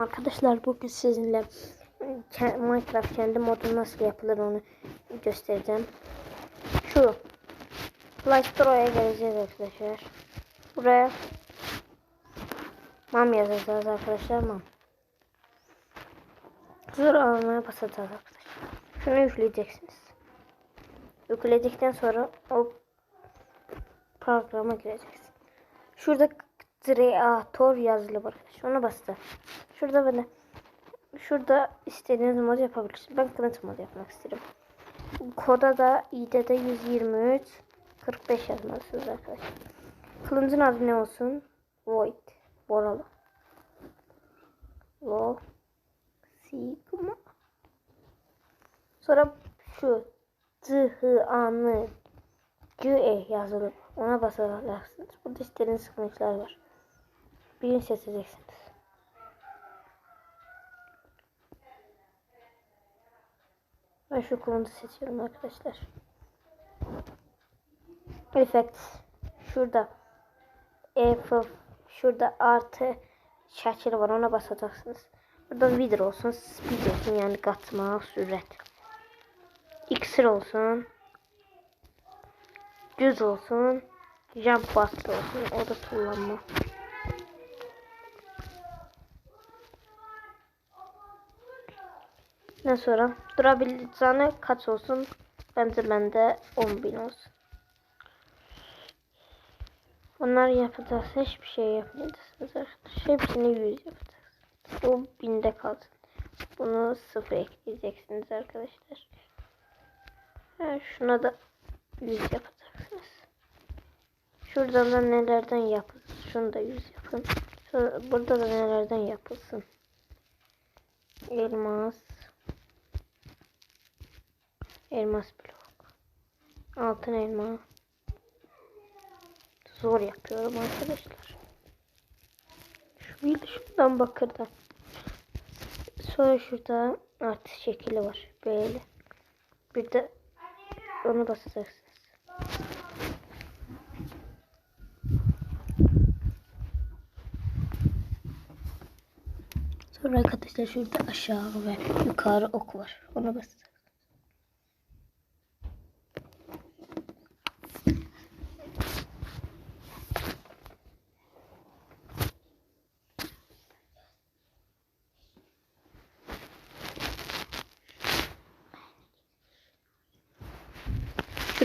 Arkadaşlar bugün sizinle Minecraft kendi modu nasıl yapılır onu göstereceğim. Şu Play Store'a geleceğiz arkadaşlar. Buraya mam yazacağız arkadaşlar mam. Sonra almaya basacağız arkadaşlar. Şunu yükleyeceksiniz. Yükledikten sonra o programa gireceksiniz. Şurada kreatör yazılı var. Ona basacağız. Şurada böyle şurada istediğiniz mod yapabilirsiniz. Ben kılıç mod yapmak istedim. Koda da i'de de 123 45 yazmalısınız arkadaşlar. Kılıncın adı ne olsun? Void. Boralı. Lo. Sigma. Sonra şu C, H, A, N, C, E yazılı. Ona basacaksınız. Burada istediğiniz kılıçlar var. Birini seçeceksiniz. Ben şu kılıncı seçiyorum arkadaşlar. Effect. Şurada. F şurada artı şekil var ona basacaksınız. Burada wither olsun, speed olsun yani katma, sürat. İksir olsun. Düz olsun. Jump bastı olsun. O da kullanma. Ne sonra? Durabileceğine kaç olsun? Bence bende 10.000 olsun. Bunlar yapacağız. Hiçbir şey yapmayacaksınız arkadaşlar. Hepsini 100 yapacaksınız. Bu binde kalsın. Bunu sıfır ekleyeceksiniz arkadaşlar. Ha, şuna da 100 yapacaksınız. Şuradan da nelerden yapın. Şunu da 100 yapın. Sonra burada da nelerden yapılsın. Elmas. Elmas blok. Altın elma. Zor yapıyorum arkadaşlar. Şu de şuradan bakırdan. Sonra şurada artı şekli var. Böyle. Bir de onu basacaksınız. Sonra arkadaşlar şurada aşağı ve yukarı ok var. Ona basacağız.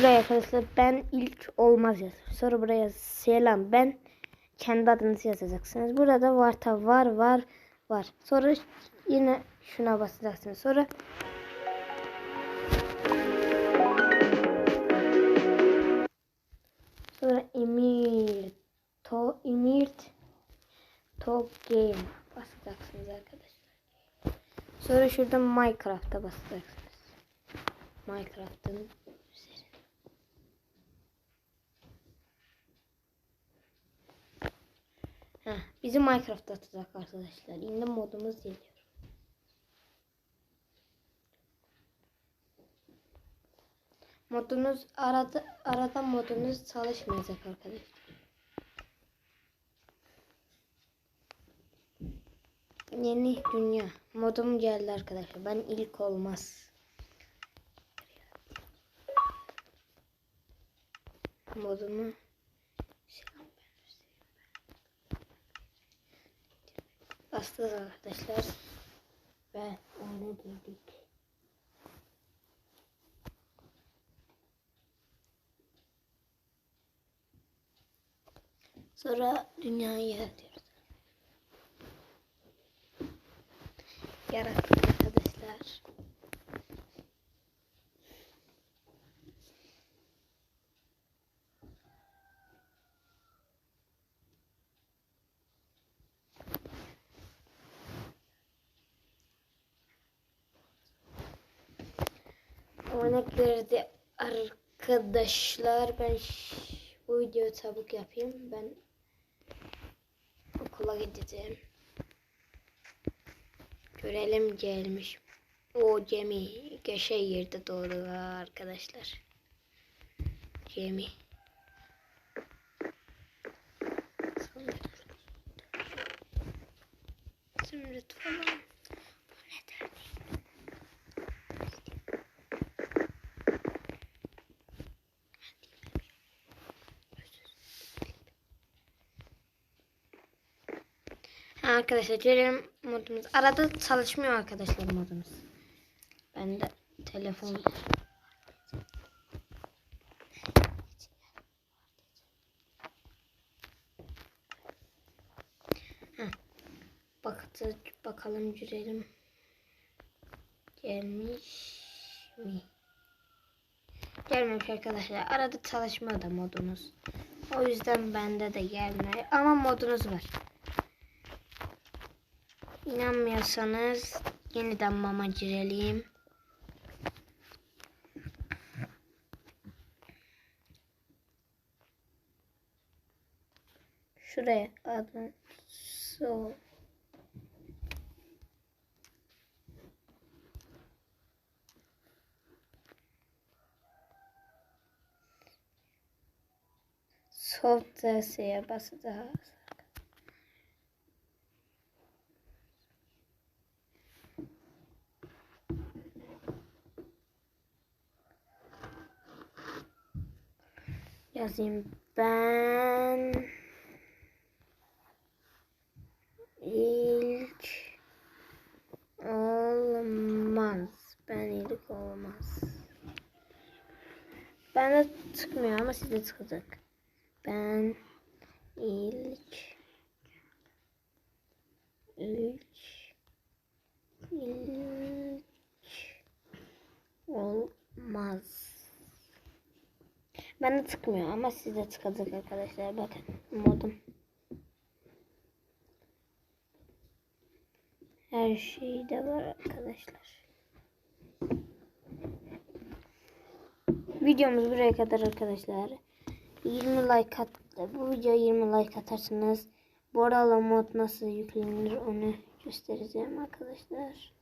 Şuraya arkadaşlar ben ilk olmaz yazar. Sonra buraya selam ben kendi adınızı yazacaksınız. Burada varta var var var. Sonra yine şuna basacaksınız. Sonra Sonra emir to emirt to game basacaksınız arkadaşlar. Sonra şurada Minecraft'a basacaksınız. Minecraft'ın Heh, bizi Minecraft'ta atacak arkadaşlar. Yine modumuz geliyor. Modunuz arada arada modunuz çalışmayacak arkadaşlar. Yeni dünya modum geldi arkadaşlar. Ben ilk olmaz. Modumu Bastık arkadaşlar. Ve oyuna girdik. Sonra dünyayı yaratıyoruz. Yarattık arkadaşlar. Girdi arkadaşlar. Ben bu videoyu çabuk yapayım. Ben okula gideceğim. Görelim gelmiş. O gemi geçe yerde doğru arkadaşlar. Sonra- Zümrüt falan. Arkadaşlar görelim modumuz. Arada çalışmıyor arkadaşlar modumuz. Ben de telefon Heh. Baktı, bakalım görelim. Gelmiş mi? Gelmemiş arkadaşlar. Arada çalışma da modunuz. O yüzden bende de gelmiyor. Ama modunuz var. İnanmıyorsanız yeniden mama girelim. Şuraya adın so Soft DS'ye basacağız. Yazayım ben ilk olmaz. Ben ilk olmaz. Ben de çıkmıyor ama sizde çıkacak. Ben ilk ilk ilk olmaz. Ben de çıkmıyor ama size çıkacak arkadaşlar. Bakın modum. Her şey de var arkadaşlar. Videomuz buraya kadar arkadaşlar. 20 like at bu videoya 20 like atarsanız Borala mod nasıl yüklenir onu göstereceğim arkadaşlar.